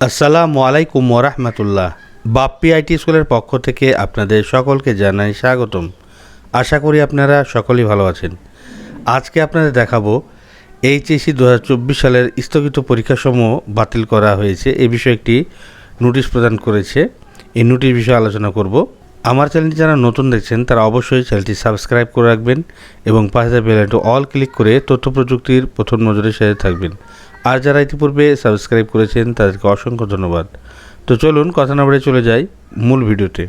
আসসালামু আলাইকুম ওরহমতুল্লাহ বাপ্পি আইটি স্কুলের পক্ষ থেকে আপনাদের সকলকে জানাই স্বাগতম। আশা করি আপনারা সকলেই ভালো আছেন। আজকে আপনাদের দেখাবো এইচএসি দু হাজার চব্বিশ সালের স্থগিত পরীক্ষাসমূহ বাতিল করা হয়েছে। এ বিষয়ে একটি নোটিশ প্রদান করেছে। এই নোটিশ বিষয়ে আলোচনা করব। আমার চ্যানেলটি যারা নতুন দেখছেন, তারা অবশ্যই চ্যানেলটি সাবস্ক্রাইব করে রাখবেন এবং পাশে বেলাইনটি অল ক্লিক করে তথ্য প্রযুক্তির প্রথম নজরের সাথে থাকবেন। আর যারা ইতিপূর্বে সাবস্ক্রাইব করেছেন, তাদেরকে অসংখ্য ধন্যবাদ। তো চলুন, কথা না বলে চলে যাই মূল ভিডিওতে।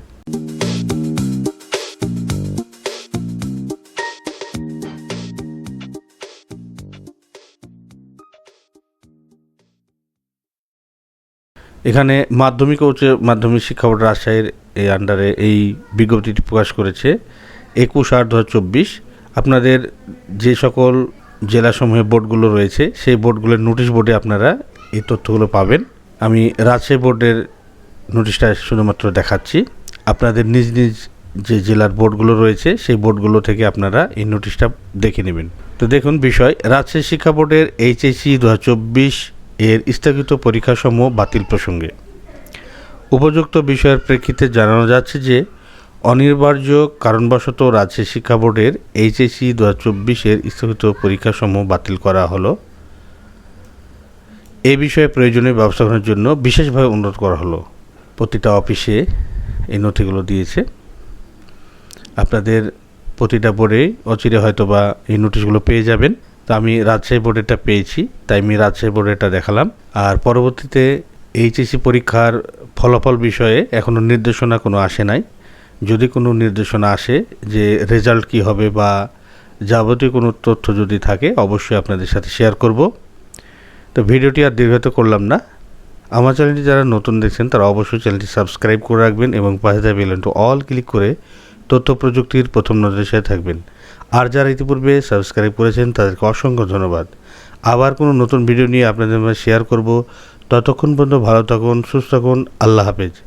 এখানে মাধ্যমিক ও উচ্চ মাধ্যমিক শিক্ষা বোর্ড রাজশাহীর এই আন্ডারে এই বিজ্ঞপ্তিটি প্রকাশ করেছে, একুশ আট দু আপনাদের যে সকল জেলাসমূহে বোর্ডগুলো রয়েছে, সেই বোর্ডগুলোর নোটিশ বোর্ডে আপনারা এই তথ্যগুলো পাবেন। আমি রাজশাহী বোর্ডের নোটিশটা শুধুমাত্র দেখাচ্ছি। আপনাদের নিজ নিজ যে জেলার বোর্ডগুলো রয়েছে, সেই বোর্ডগুলো থেকে আপনারা এই নোটিশটা দেখে নেবেন। তো দেখুন বিষয়, রাজশাহী শিক্ষা বোর্ডের এইচএসি দু হাজার চব্বিশ এর স্থগিত পরীক্ষাসমূহ বাতিল প্রসঙ্গে। উপযুক্ত বিষয়ের প্রেক্ষিতে জানানো যাচ্ছে যে অনিবার্য কারণবশত রাজ্য শিক্ষা বোর্ডের এইচএসি দু হাজার চব্বিশের স্থগিত পরীক্ষাসমূহ বাতিল করা হলো। এ বিষয়ে প্রয়োজনীয় ব্যবস্থা গ্রহণের জন্য বিশেষভাবে অনুরোধ করা হলো। প্রতিটা অফিসে এই নথিগুলো দিয়েছে। আপনাদের প্রতিটা বোর্ডে অচিরে হয়তো বা এই নোটিশগুলো পেয়ে যাবেন। তো আমি রাজশাহী বোর্ডেরটা পেয়েছি, তাই আমি রাজশাহী বোর্ডেরটা দেখালাম। আর পরবর্তীতে এইচএসসি পরীক্ষার ফলাফল বিষয়ে এখনও নির্দেশনা কোনো আসে নাই। যদি কোনো নির্দেশনা আসে যে রেজাল্ট কী হবে বা যাবতীয় কোনো তথ্য যদি থাকে, অবশ্যই আপনাদের সাথে শেয়ার করব। তো ভিডিওটি আর দীর্ঘত করলাম না। আমার চ্যানেলটি যারা নতুন দেখছেন, তারা অবশ্যই চ্যানেলটি সাবস্ক্রাইব করে রাখবেন এবং পাশে থাকা বেলনটি অল ক্লিক করে তথ্য প্রযুক্তির প্রথম নজরের সাথে থাকবেন। আর যারা ইতিপূর্বে সাবস্ক্রাইব করেছেন, তাদেরকে অসংখ্য ধন্যবাদ। আবার কোনো নতুন ভিডিও নিয়ে আপনাদের শেয়ার করব। ততক্ষণ পর্যন্ত ভালো থাকুন, সুস্থ থাকুন, আল্লাহ হাফেজ।